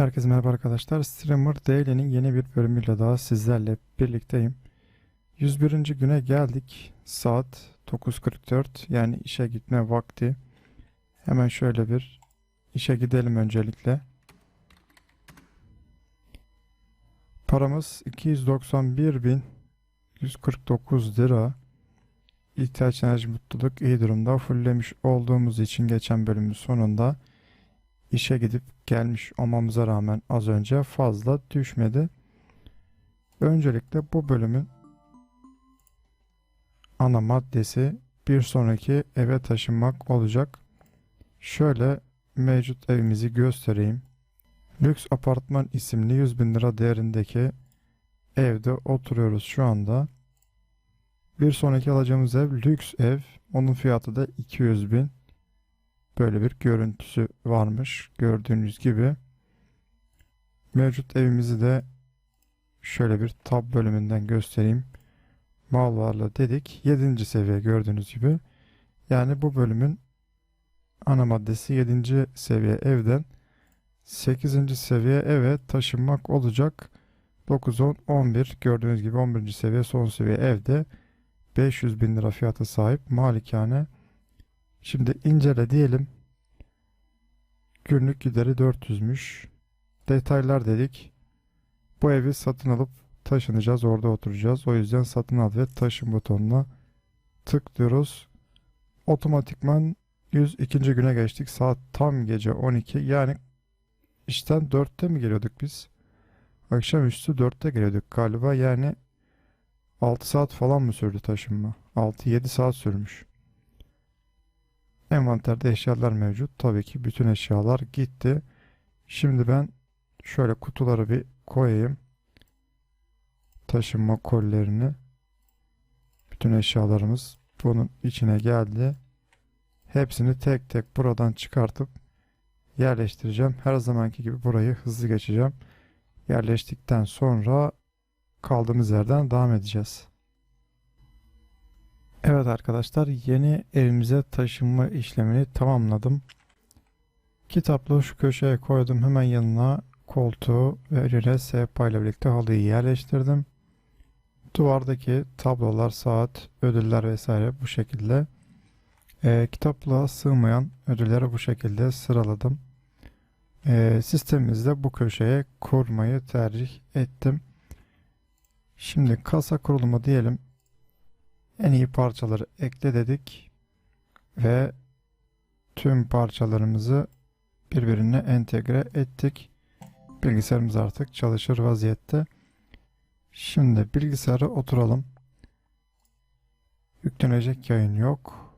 Herkese merhaba arkadaşlar. Streamer Daily'nin yeni bir bölümüyle daha sizlerle birlikteyim. 101. güne geldik. Saat 9.44 yani işe gitme vakti. Hemen şöyle bir işe gidelim öncelikle. Paramız 291.149 lira. İhtiyaç enerji mutluluk iyi durumda. Fulllemiş olduğumuz için geçen bölümün sonunda işe gidip gelmiş olmamıza rağmen az önce fazla düşmedi. Öncelikle bu bölümün ana maddesi bir sonraki eve taşınmak olacak. Şöyle mevcut evimizi göstereyim. Lüks apartman isimli 100 bin lira değerindeki evde oturuyoruz şu anda. Bir sonraki alacağımız ev lüks ev. Onun fiyatı da 200 bin. Böyle bir görüntüsü varmış. Gördüğünüz gibi. Mevcut evimizi de şöyle bir tab bölümünden göstereyim. Mal varlığı dedik. 7. seviye gördüğünüz gibi. Yani bu bölümün ana maddesi 7. seviye evden 8. seviye eve taşınmak olacak. 9, 10, 11 gördüğünüz gibi 11. seviye son seviye evde 500 bin lira fiyata sahip malikane. Şimdi incele diyelim. Günlük gideri 400'müş. Detaylar dedik. Bu evi satın alıp taşınacağız. Orada oturacağız. O yüzden satın al ve taşın butonuna tıklıyoruz. Otomatikman 102. güne geçtik. Saat tam gece 12. Yani işten 4'te mi geliyorduk biz? Akşamüstü 4'te geliyorduk galiba. Yani 6 saat falan mı sürdü taşınma? 6-7 saat sürmüş. Envanterde eşyalar mevcut. Tabii ki bütün eşyalar gitti. Şimdi ben şöyle kutuları bir koyayım. Taşınma kollerini. Bütün eşyalarımız bunun içine geldi. Hepsini tek tek buradan çıkartıp yerleştireceğim. Her zamanki gibi burayı hızlı geçeceğim. Yerleştikten sonra kaldığımız yerden devam edeceğiz. Evet arkadaşlar yeni evimize taşınma işlemini tamamladım. Kitaplığı şu köşeye koydum. Hemen yanına koltuğu ve önüne sehpa ile birlikte halıyı yerleştirdim. Duvardaki tablolar, saat, ödüller vesaire bu şekilde. Ee, kitaplığa sığmayan ödülleri bu şekilde sıraladım. Ee, sistemimizde bu köşeye kurmayı tercih ettim. Şimdi kasa kurulumu diyelim. En iyi parçaları ekle dedik. Ve tüm parçalarımızı birbirine entegre ettik. Bilgisayarımız artık çalışır vaziyette. Şimdi bilgisayara oturalım. Yüklenecek yayın yok.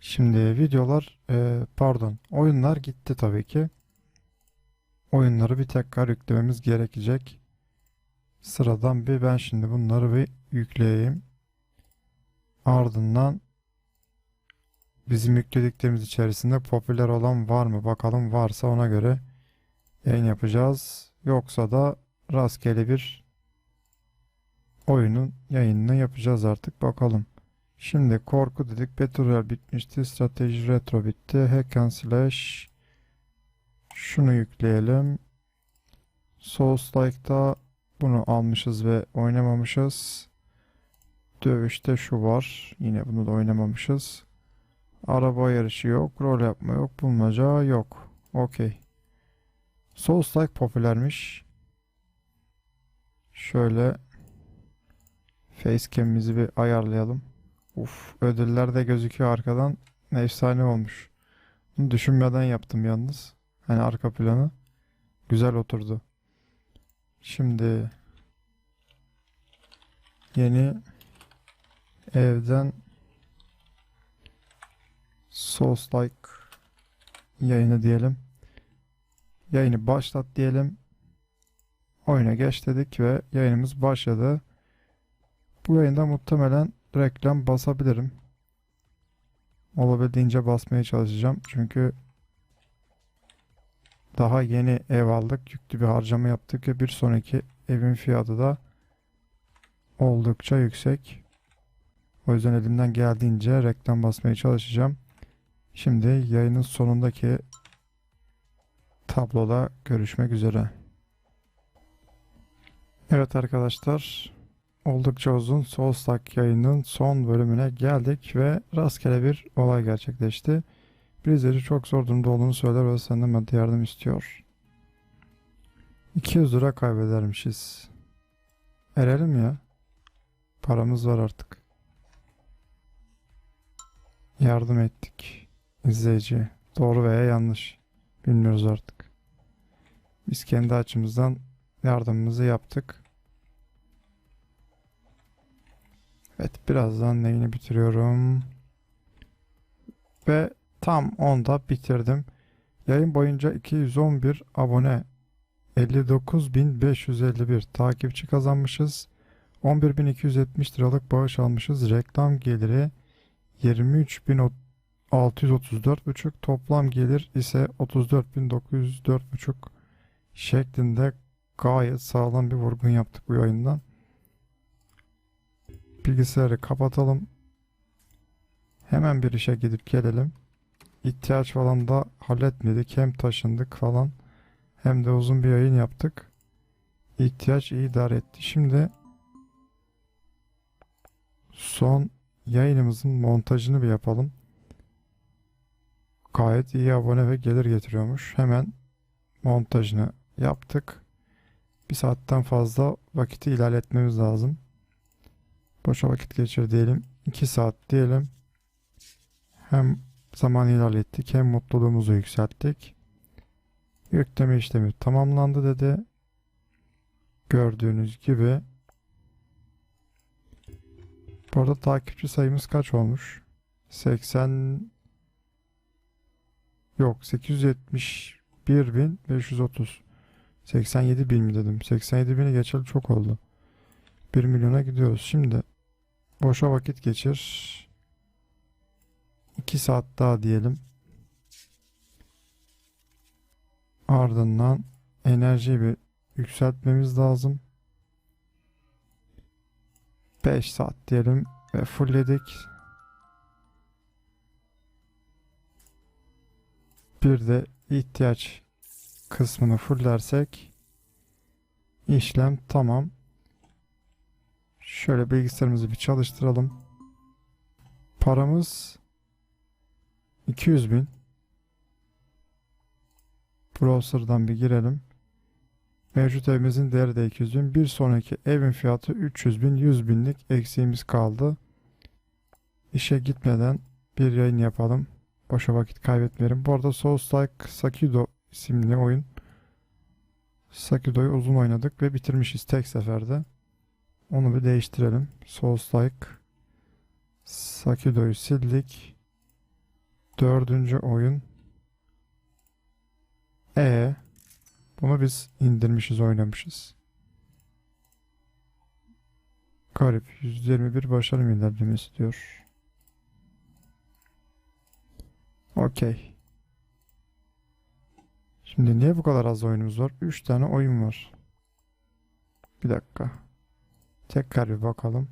Şimdi videolar e, pardon oyunlar gitti tabii ki. Oyunları bir tekrar yüklememiz gerekecek. Sıradan bir ben şimdi bunları bir yükleyeyim. Ardından bizim yüklediklerimiz içerisinde popüler olan var mı? Bakalım varsa ona göre yayın yapacağız. Yoksa da rastgele bir oyunun yayınını yapacağız artık. Bakalım. Şimdi korku dedik. Royale bitmişti. Strateji retro bitti. Hack and Slash şunu yükleyelim. Souls Like'da bunu almışız ve oynamamışız. Dövüşte şu var. Yine bunu da oynamamışız. Araba yarışı yok. Rol yapma yok. Bulmaca yok. Okey. Souls like popülermiş. Şöyle facecam'imizi bir ayarlayalım. Uf, ödüller de gözüküyor arkadan. Efsane olmuş. Bunu düşünmeden yaptım yalnız. Hani arka planı. Güzel oturdu. Şimdi yeni evden Souls like yayını diyelim. Yayını başlat diyelim. Oyuna geç dedik ve yayınımız başladı. Bu yayında muhtemelen reklam basabilirim. Olabildiğince basmaya çalışacağım. Çünkü daha yeni ev aldık. Yüklü bir harcama yaptık ve bir sonraki evin fiyatı da oldukça yüksek. O yüzden elimden geldiğince reklam basmaya çalışacağım. Şimdi yayının sonundaki tabloda görüşmek üzere. Evet arkadaşlar, oldukça uzun Soulstack yayının son bölümüne geldik ve rastgele bir olay gerçekleşti. Bir çok zor durumda olduğunu söyler ve senden maddi yardım istiyor. 200 lira kaybedermişiz. Erelim ya. Paramız var artık. Yardım ettik. İzleyici. Doğru veya yanlış. Bilmiyoruz artık. Biz kendi açımızdan yardımımızı yaptık. Evet birazdan neyini bitiriyorum. Ve tam 10'da bitirdim. Yayın boyunca 211 abone 59.551 takipçi kazanmışız. 11.270 liralık bağış almışız. Reklam geliri 23.634,5 toplam gelir ise 34.904,5 şeklinde gayet sağlam bir vurgun yaptık bu yayından. Bilgisayarı kapatalım. Hemen bir işe gidip gelelim. İhtiyaç falan da halletmedik. Hem taşındık falan. Hem de uzun bir yayın yaptık. İhtiyaç iyi idare etti. Şimdi son yayınımızın montajını bir yapalım. Gayet iyi abone ve gelir getiriyormuş. Hemen montajını yaptık. Bir saatten fazla vakiti ilerletmemiz lazım. Boşa vakit geçir diyelim. 2 saat diyelim. Hem zaman ilerlettik hem mutluluğumuzu yükselttik. Yükleme işlemi tamamlandı dedi. Gördüğünüz gibi. Bu arada takipçi sayımız kaç olmuş? 80 Yok 871.530 87 bin mi dedim? 87 bini geçeli çok oldu. 1 milyona gidiyoruz. Şimdi boşa vakit geçir. 2 saat daha diyelim. Ardından enerjiyi bir yükseltmemiz lazım. 5 saat diyelim ve fullledik. Bir de ihtiyaç kısmını fulllersek işlem tamam. Şöyle bilgisayarımızı bir çalıştıralım. Paramız 200 bin. Browser'dan bir girelim. Mevcut evimizin değeri de 200 bin. Bir sonraki evin fiyatı 300 bin. 100 binlik eksiğimiz kaldı. İşe gitmeden bir yayın yapalım. Boşa vakit kaybetmeyelim. Bu arada Souls Like Sakido isimli oyun. Sakido'yu uzun oynadık ve bitirmişiz tek seferde. Onu bir değiştirelim. Souls Like Sakido'yu sildik. Dördüncü oyun. E bunu biz indirmişiz, oynamışız. Garip. 121 başarım ilerlemesi diyor. Okey. Şimdi niye bu kadar az oyunumuz var? 3 tane oyun var. Bir dakika. Tekrar bir bakalım.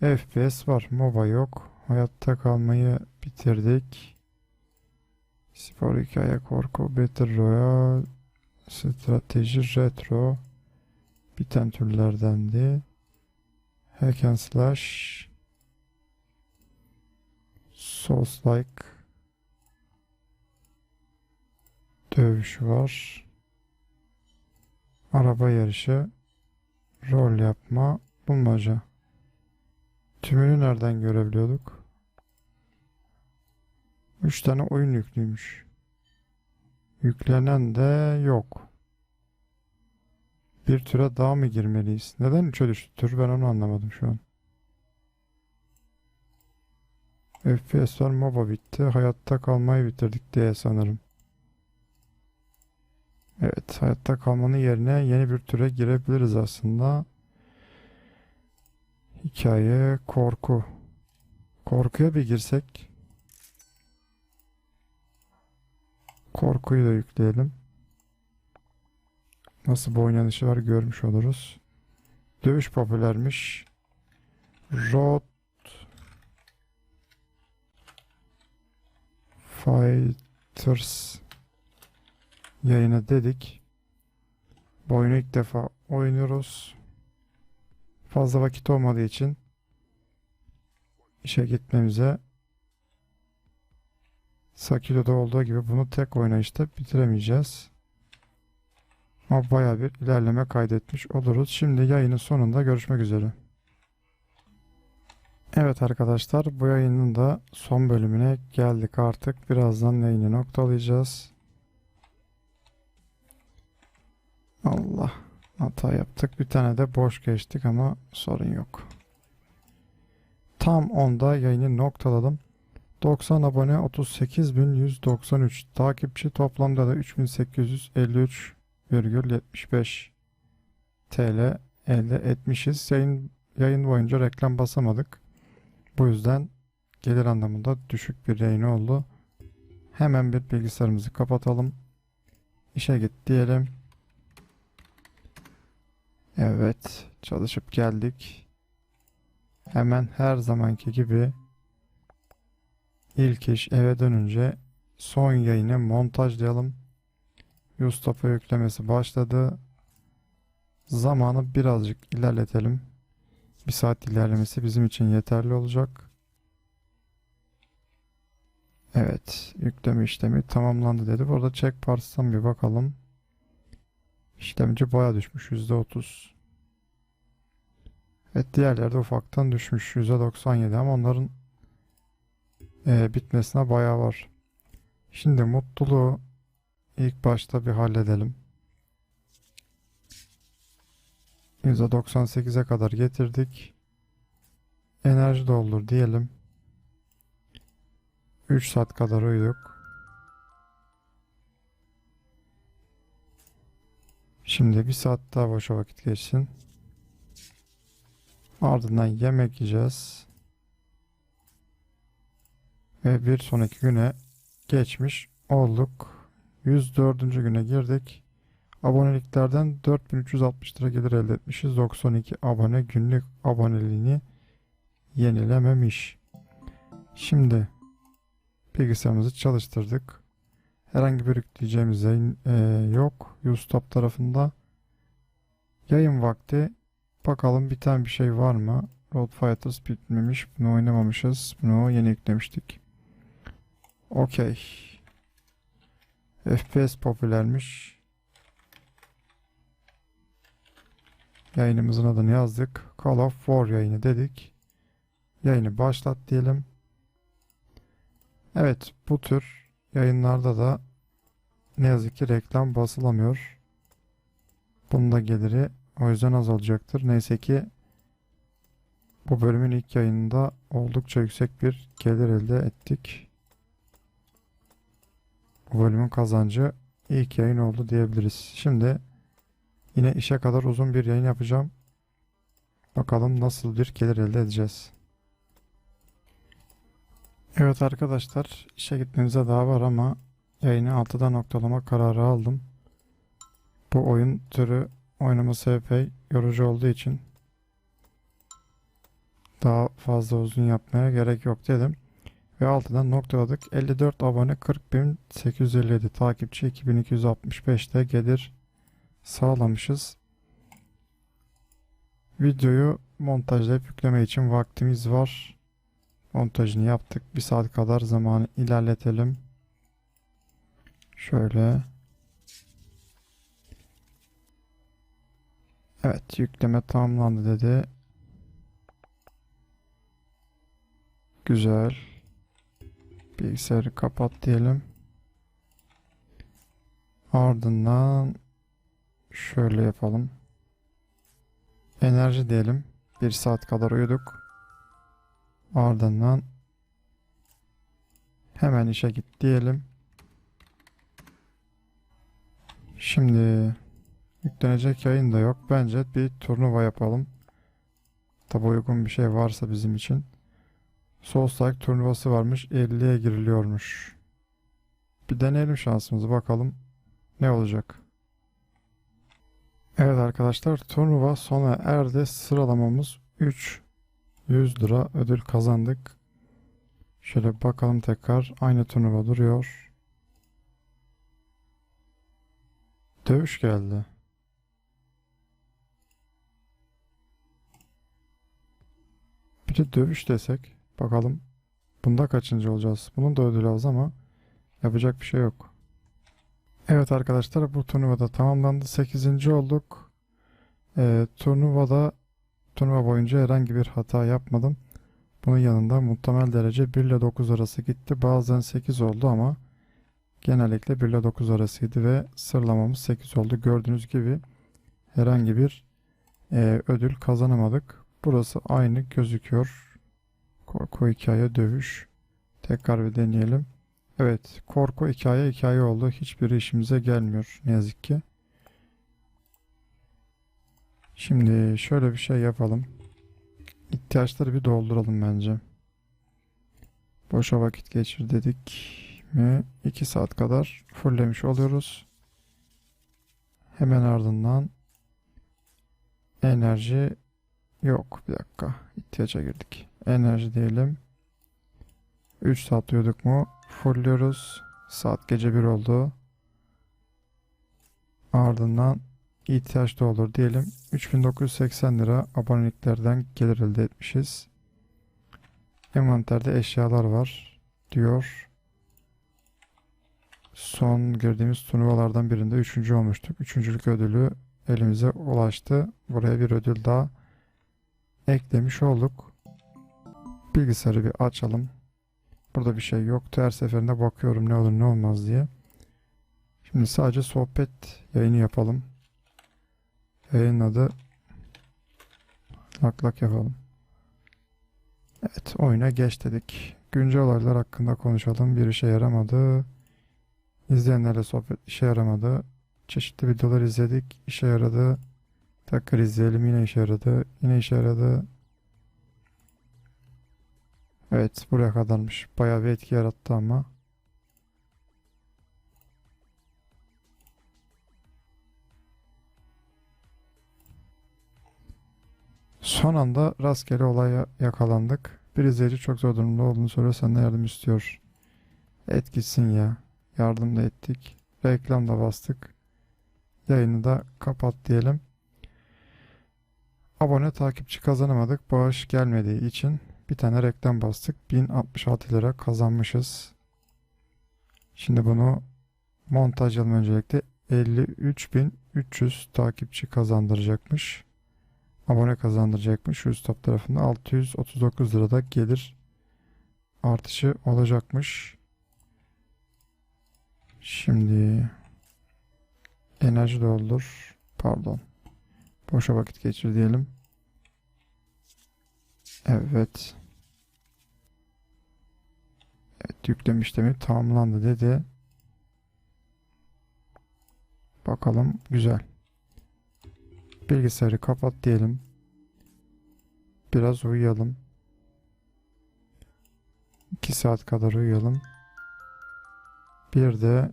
FPS var. MOBA yok. Hayatta kalmayı bitirdik. Spor hikaye korku Battle Royale strateji retro biten türlerdendi. Hack and Slash Souls like dövüş var. Araba yarışı rol yapma bulmaca. Tümünü nereden görebiliyorduk? 3 tane oyun yüklüymüş. Yüklenen de yok. Bir türe daha mı girmeliyiz? Neden 3'e düştü tür? Ben onu anlamadım şu an. FPS var, MOBA bitti. Hayatta kalmayı bitirdik diye sanırım. Evet, hayatta kalmanın yerine yeni bir türe girebiliriz aslında. Hikaye, korku. Korkuya bir girsek. Korkuyu da yükleyelim. Nasıl bir oynanışı var görmüş oluruz. Dövüş popülermiş. Road Fighters yayına dedik. Bu oyunu ilk defa oynuyoruz. Fazla vakit olmadığı için işe gitmemize Sakilo'da olduğu gibi bunu tek oynayışta bitiremeyeceğiz. Ama bayağı bir ilerleme kaydetmiş oluruz. Şimdi yayının sonunda görüşmek üzere. Evet arkadaşlar bu yayının da son bölümüne geldik artık. Birazdan yayını noktalayacağız. Allah hata yaptık. Bir tane de boş geçtik ama sorun yok. Tam 10'da yayını noktaladım. 90 abone 38.193 takipçi toplamda da 3853,75 TL elde etmişiz. Yayın, yayın boyunca reklam basamadık. Bu yüzden gelir anlamında düşük bir yayın oldu. Hemen bir bilgisayarımızı kapatalım. İşe git diyelim. Evet, çalışıp geldik. Hemen her zamanki gibi ilk iş eve dönünce son yayını montajlayalım. Yustaf'a yüklemesi başladı. Zamanı birazcık ilerletelim. Bir saat ilerlemesi bizim için yeterli olacak. Evet, yükleme işlemi tamamlandı dedi. Burada check parts'tan bir bakalım. İşlemci baya düşmüş %30. Evet diğerleri de ufaktan düşmüş %97 ama onların e, bitmesine bayağı var. Şimdi mutluluğu ilk başta bir halledelim. %98'e kadar getirdik. Enerji doldur diyelim. 3 saat kadar uyuduk. Şimdi bir saat daha boşa vakit geçsin. Ardından yemek yiyeceğiz. Ve bir sonraki güne geçmiş olduk. 104. güne girdik. Aboneliklerden 4360 lira gelir elde etmişiz. 92 abone günlük aboneliğini yenilememiş. Şimdi bilgisayarımızı çalıştırdık. Herhangi bir yükleyeceğimiz e, yok. Ustop tarafında. Yayın vakti. Bakalım bir tane bir şey var mı? Road Fighters bitmemiş. Bunu oynamamışız. Bunu yeni yüklemiştik. Okey. FPS popülermiş. Yayınımızın adını yazdık. Call of War yayını dedik. Yayını başlat diyelim. Evet bu tür yayınlarda da ne yazık ki reklam basılamıyor. Bunun da geliri o yüzden az olacaktır. Neyse ki bu bölümün ilk yayınında oldukça yüksek bir gelir elde ettik. Bu bölümün kazancı ilk yayın oldu diyebiliriz. Şimdi yine işe kadar uzun bir yayın yapacağım. Bakalım nasıl bir gelir elde edeceğiz. Evet arkadaşlar işe gitmemize daha var ama yayını 6'da noktalama kararı aldım. Bu oyun türü oynaması epey yorucu olduğu için daha fazla uzun yapmaya gerek yok dedim. Ve altından noktaladık. 54 abone 40.857 takipçi 2265'te gelir sağlamışız. Videoyu montajlayıp yükleme için vaktimiz var. Montajını yaptık. Bir saat kadar zamanı ilerletelim. Şöyle. Evet yükleme tamamlandı dedi. Güzel. Bilgisayarı kapat diyelim. Ardından şöyle yapalım. Enerji diyelim. Bir saat kadar uyuduk. Ardından hemen işe git diyelim. Şimdi yüklenecek yayın da yok. Bence bir turnuva yapalım. Tabi uygun bir şey varsa bizim için. Soulstrike turnuvası varmış. 50'ye giriliyormuş. Bir deneyelim şansımızı bakalım ne olacak. Evet arkadaşlar turnuva sona erdi. Sıralamamız 3. 100 lira ödül kazandık. Şöyle bakalım tekrar. Aynı turnuva duruyor. Dövüş geldi. Bir de dövüş desek. Bakalım bunda kaçıncı olacağız. Bunun da ödülü az ama yapacak bir şey yok. Evet arkadaşlar bu turnuvada tamamlandı. 8. olduk. Ee, turnuvada turnuva boyunca herhangi bir hata yapmadım. Bunun yanında muhtemel derece 1 ile 9 arası gitti. Bazen 8 oldu ama genellikle 1 ile 9 arasıydı ve sırlamamız 8 oldu. Gördüğünüz gibi herhangi bir e, ödül kazanamadık. Burası aynı gözüküyor. Korku hikaye dövüş. Tekrar bir deneyelim. Evet korku hikaye hikaye oldu. Hiçbiri işimize gelmiyor ne yazık ki. Şimdi şöyle bir şey yapalım. İhtiyaçları bir dolduralım bence. Boşa vakit geçir dedik mi 2 saat kadar fulllemiş oluyoruz. Hemen ardından enerji yok bir dakika ihtiyaca girdik. Enerji diyelim. 3 saat diyorduk mu? Fullliyoruz. Saat gece 1 oldu. Ardından ihtiyaç da olur diyelim. 3980 lira aboneliklerden gelir elde etmişiz. Envanterde eşyalar var diyor. Son girdiğimiz turnuvalardan birinde üçüncü olmuştuk. Üçüncülük ödülü elimize ulaştı. Buraya bir ödül daha eklemiş olduk. Bilgisayarı bir açalım. Burada bir şey yoktu. Her seferinde bakıyorum ne olur ne olmaz diye. Şimdi sadece sohbet yayını yapalım. Yayın adı lak lak yapalım. Evet oyuna geç dedik. Güncel olaylar hakkında konuşalım. Bir işe yaramadı. İzleyenlerle sohbet işe yaramadı. Çeşitli videolar izledik. işe yaradı. Tekrar izleyelim yine işe yaradı. Yine işe yaradı. Evet buraya kadarmış. Bayağı bir etki yarattı ama. Son anda rastgele olaya yakalandık. Bir izleyici çok zor durumda olduğunu söylüyor. Senden yardım istiyor. Et gitsin ya. Yardım da ettik. Reklam da bastık. Yayını da kapat diyelim. Abone takipçi kazanamadık. Bağış gelmediği için bir tane reklam bastık. 1066 lira kazanmışız. Şimdi bunu montajlayalım öncelikle. 53.300 takipçi kazandıracakmış. Abone kazandıracakmış. Şu üst top tarafında 639 lirada gelir artışı olacakmış. Şimdi enerji doldur. Pardon. Boşa vakit geçir diyelim. Evet. Yüklem işlemi tamamlandı dedi. Bakalım güzel. Bilgisayarı kapat diyelim. Biraz uyuyalım. 2 saat kadar uyuyalım. Bir de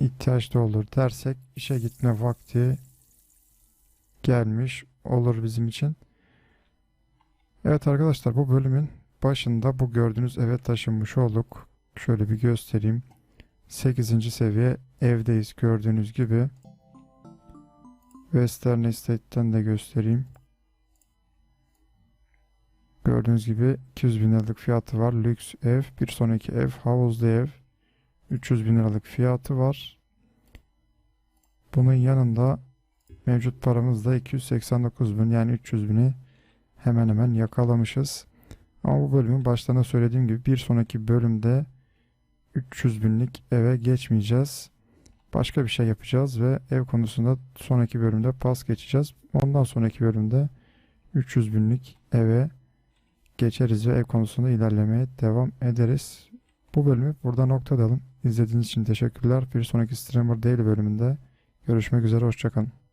ihtiyaç da olur dersek işe gitme vakti gelmiş olur bizim için. Evet arkadaşlar bu bölümün başında bu gördüğünüz eve taşınmış olduk. Şöyle bir göstereyim. 8. seviye evdeyiz gördüğünüz gibi. Western Estate'ten de göstereyim. Gördüğünüz gibi 200 bin liralık fiyatı var. Lüks ev. Bir sonraki ev havuzlu ev. 300 bin liralık fiyatı var. Bunun yanında mevcut paramız da 289 bin yani 300 bini hemen hemen yakalamışız. Ama bu bölümün başlarına söylediğim gibi bir sonraki bölümde 300 binlik eve geçmeyeceğiz. Başka bir şey yapacağız ve ev konusunda sonraki bölümde pas geçeceğiz. Ondan sonraki bölümde 300 binlik eve geçeriz ve ev konusunda ilerlemeye devam ederiz. Bu bölümü burada noktalayalım. İzlediğiniz için teşekkürler. Bir sonraki Streamer Daily bölümünde görüşmek üzere. Hoşçakalın.